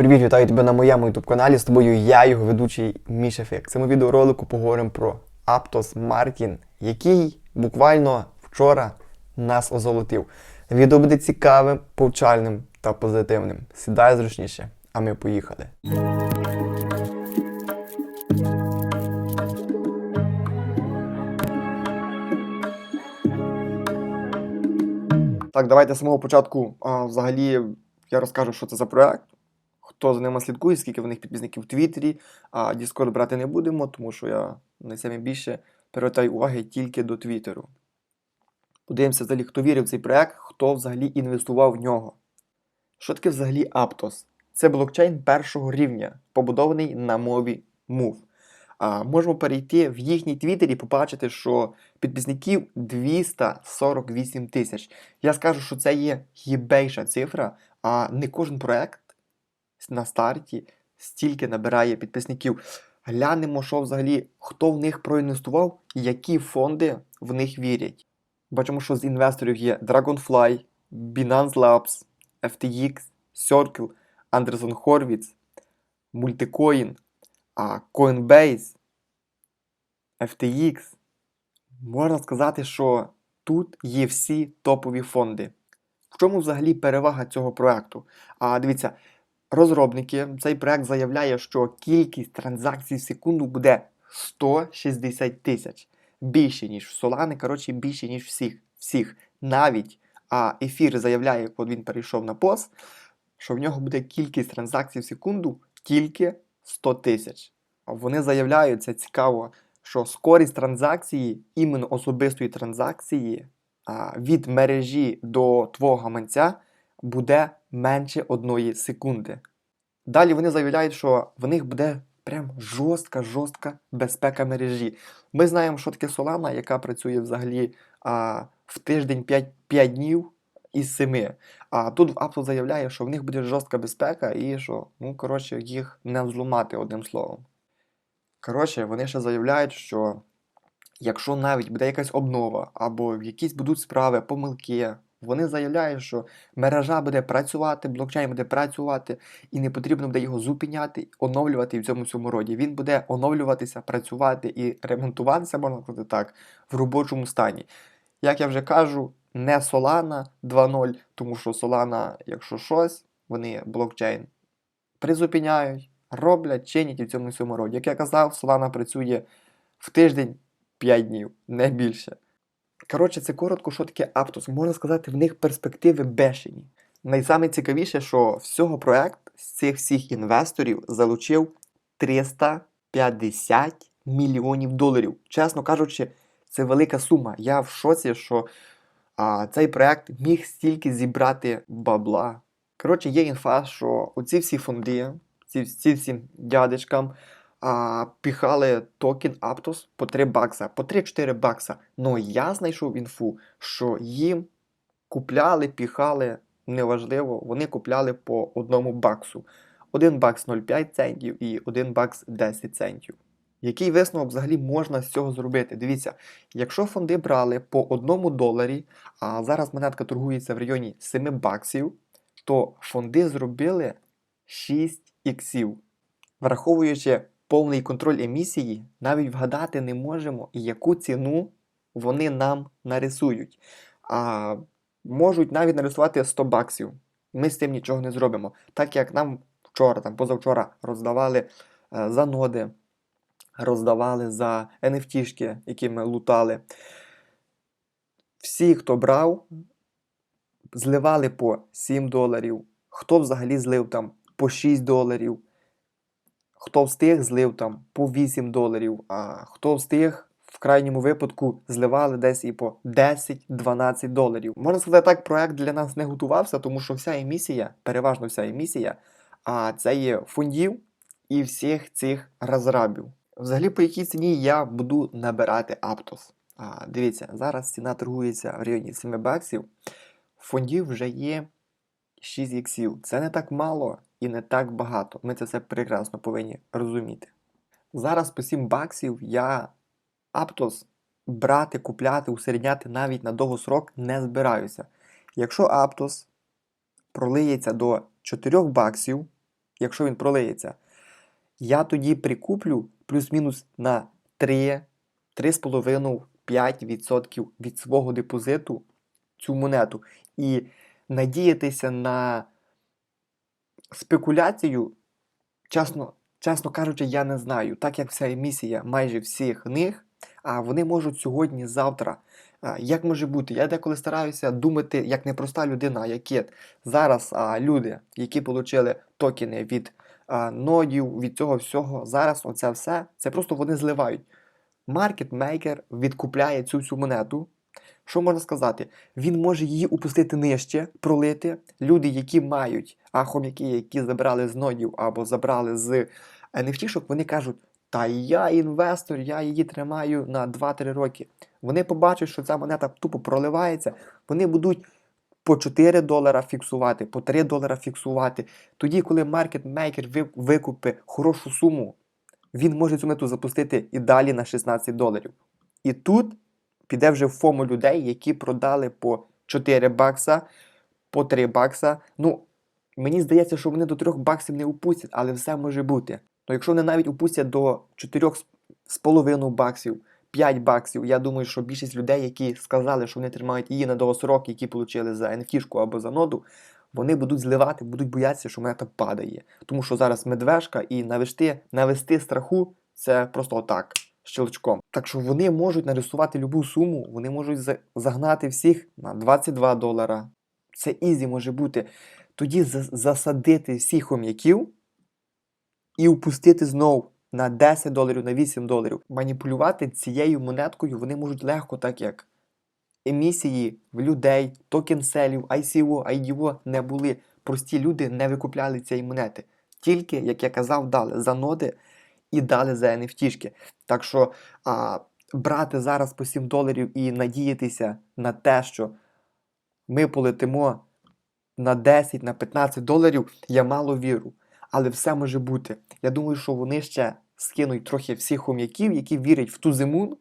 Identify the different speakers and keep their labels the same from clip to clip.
Speaker 1: Привіт, вітаю тебе на моєму youtube каналі. З тобою я, його ведучий Міша Фік. В цьому відеоролику поговоримо про Aptos Martin, який буквально вчора нас озолотив. Відео буде цікавим, повчальним та позитивним. Сідай зручніше, а ми поїхали. Так, давайте з самого початку а, взагалі я розкажу, що це за проект. Хто за ними слідкує, скільки в них підписників в Твіттері, а Discord брати не будемо, тому що я найбільше привертаю уваги тільки до Твіттеру. Подивимося взагалі, хто вірив в цей проект, хто взагалі інвестував в нього. Що таке взагалі Aptos? Це блокчейн першого рівня, побудований на мові. А, можемо перейти в їхній твіттері і побачити, що підписників 248 тисяч. Я скажу, що це є гібейша цифра, а не кожен проект на старті стільки набирає підписників. Глянемо, що взагалі, хто в них проінвестував і які фонди в них вірять. Бачимо, що з інвесторів є Dragonfly, Binance Labs, FTX, Circle, Anderson Horowitz, Multicoin, Coinbase, FTX. Можна сказати, що тут є всі топові фонди. В чому взагалі перевага цього проекту? А дивіться, розробники, цей проект заявляє, що кількість транзакцій в секунду буде 160 тисяч. Більше, ніж в Solana, коротше, більше, ніж всіх. всіх. Навіть а ефір заявляє, от він перейшов на пост, що в нього буде кількість транзакцій в секунду тільки 100 тисяч. Вони заявляють, це цікаво, що скорість транзакції, іменно особистої транзакції від мережі до твого гаманця буде менше одної секунди. Далі вони заявляють, що в них буде прям жорстка, жорстка безпека мережі. Ми знаємо, що таке Solana, яка працює взагалі а, в тиждень 5, 5 днів із 7. А тут Apple заявляє, що в них буде жорстка безпека і що, ну, коротше, їх не взломати одним словом. Коротше, вони ще заявляють, що якщо навіть буде якась обнова або якісь будуть справи, помилки, вони заявляють, що мережа буде працювати, блокчейн буде працювати, і не потрібно буде його зупиняти, оновлювати в цьому всьому роді. Він буде оновлюватися, працювати і ремонтуватися, можна сказати так, в робочому стані. Як я вже кажу, не Solana 2.0, тому що Solana, якщо щось, вони блокчейн призупиняють, роблять, чинять і в цьому всьому роді. Як я казав, Solana працює в тиждень 5 днів, не більше. Коротше, це коротко, що таке Aptos. Можна сказати, в них перспективи бешені. Найсаме цікавіше, що всього проект з цих всіх інвесторів залучив 350 мільйонів доларів. Чесно кажучи, це велика сума. Я в шоці, що а, цей проект міг стільки зібрати бабла. Коротше, є інфа, що оці всі фонди, ці, ці всім дядечкам а, піхали токен Aptos по 3 бакса, по 3-4 бакса. Ну я знайшов інфу, що їм купляли, піхали, неважливо, вони купляли по одному баксу. Один бакс 0,5 центів і один бакс 10 центів. Який висновок взагалі можна з цього зробити? Дивіться, якщо фонди брали по одному доларі, а зараз монетка торгується в районі 7 баксів, то фонди зробили 6 іксів. Враховуючи повний контроль емісії, навіть вгадати не можемо, яку ціну вони нам нарисують. А можуть навіть нарисувати 100 баксів. Ми з цим нічого не зробимо. Так як нам вчора, там позавчора роздавали е, за ноди, роздавали за NFT-шки, які ми лутали. Всі, хто брав, зливали по 7 доларів. Хто взагалі злив там по 6 доларів. Хто встиг, злив там по 8 доларів, а хто встиг, в крайньому випадку зливали десь і по 10-12 доларів. Можна сказати, так, проект для нас не готувався, тому що вся емісія, переважно вся емісія, а це є фондів і всіх цих розрабів. Взагалі, по якій ціні я буду набирати Aptos. А, дивіться, зараз ціна торгується в районі 7 баксів. Фондів вже є 6 іксів. Це не так мало і не так багато. Ми це все прекрасно повинні розуміти. Зараз по 7 баксів я Aptos брати, купляти, усередняти навіть на довгосрок не збираюся. Якщо Aptos пролиється до 4 баксів, якщо він пролиється, я тоді прикуплю плюс-мінус на 3, 3,5-5% від свого депозиту цю монету. І надіятися на спекуляцію, чесно, чесно кажучи, я не знаю. Так як вся емісія майже всіх них, а вони можуть сьогодні, завтра. Як може бути? Я деколи стараюся думати як непроста людина, а як кит. Зараз а, люди, які отримали токени від а, нодів, від цього всього, зараз оце все, це просто вони зливають. Маркетмейкер відкупляє цю всю монету. Що можна сказати? Він може її упустити нижче, пролити. Люди, які мають а які забрали з нодів або забрали з NFT-шок, вони кажуть, та я інвестор, я її тримаю на 2-3 роки. Вони побачать, що ця монета тупо проливається, вони будуть по 4 долара фіксувати, по 3 долара фіксувати. Тоді, коли маркетмейкер ви- викупить хорошу суму, він може цю монету запустити і далі на 16 доларів. І тут піде вже в фому людей, які продали по 4 бакса, по 3 бакса. Ну, мені здається, що вони до 3 баксів не упустять, але все може бути. Ну, якщо вони навіть упустять до 4,5 баксів, 5 баксів, я думаю, що більшість людей, які сказали, що вони тримають її на довгосрок, які отримали за NFT або за ноду, вони будуть зливати, будуть боятися, що монета падає. Тому що зараз медвежка і навести, навести страху це просто отак, щелчком. Так що вони можуть нарисувати любу суму, вони можуть загнати всіх на 22 долара. Це ізі може бути. Тоді засадити всіх хом'яків і упустити знов на 10 доларів, на 8 доларів. Маніпулювати цією монеткою вони можуть легко, так як емісії в людей, токенселів, ICO, IDO не були. Прості люди не викупляли цієї монети. Тільки, як я казав, дали за ноди і дали за NFT. Так що а, брати зараз по 7 доларів і надіятися на те, що ми полетимо на 10, на 15 доларів, я мало вірю. Але все може бути. Я думаю, що вони ще скинуть трохи всіх хом'яків, які вірять в ту зиму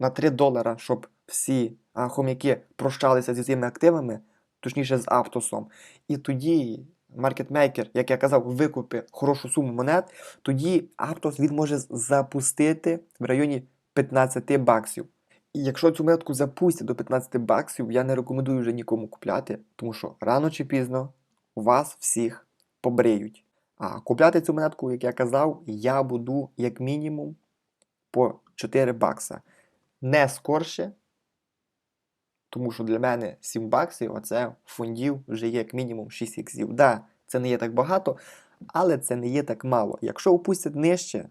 Speaker 1: на 3 долара, щоб всі а, хом'яки прощалися зі своїми активами, точніше з Автосом. І тоді маркетмейкер, як я казав, викупить хорошу суму монет, тоді Автос він може запустити в районі 15 баксів. І якщо цю монетку запустять до 15 баксів, я не рекомендую вже нікому купляти, тому що рано чи пізно вас всіх побриють. А купляти цю монетку, як я казав, я буду як мінімум по 4 бакса. Не скорше, тому що для мене 7 баксів, оце фондів вже є як мінімум 6 іксів. Да, це не є так багато, але це не є так мало. Якщо опустять нижче,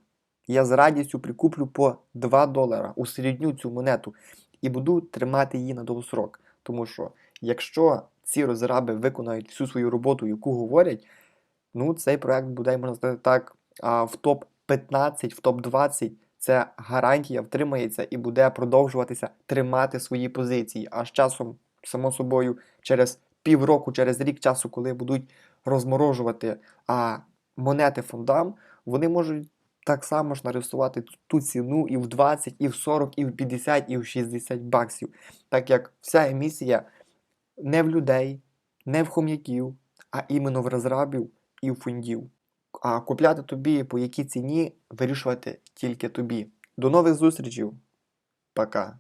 Speaker 1: я з радістю прикуплю по 2 долара, усередню цю монету і буду тримати її на довгосрок. Тому що якщо ці розраби виконають всю свою роботу, яку говорять, ну цей проект буде, можна сказати так, в топ-15, в топ-20 це гарантія втримається і буде продовжуватися тримати свої позиції. А з часом, само собою, через півроку, через рік часу, коли будуть розморожувати а, монети фондам, вони можуть так само ж нарисувати ту ціну і в 20, і в 40, і в 50, і в 60 баксів. Так як вся емісія не в людей, не в хом'яків, а іменно в розрабів і в фондів. А купляти тобі по якій ціні вирішувати тільки тобі. До нових зустрічей. Пока.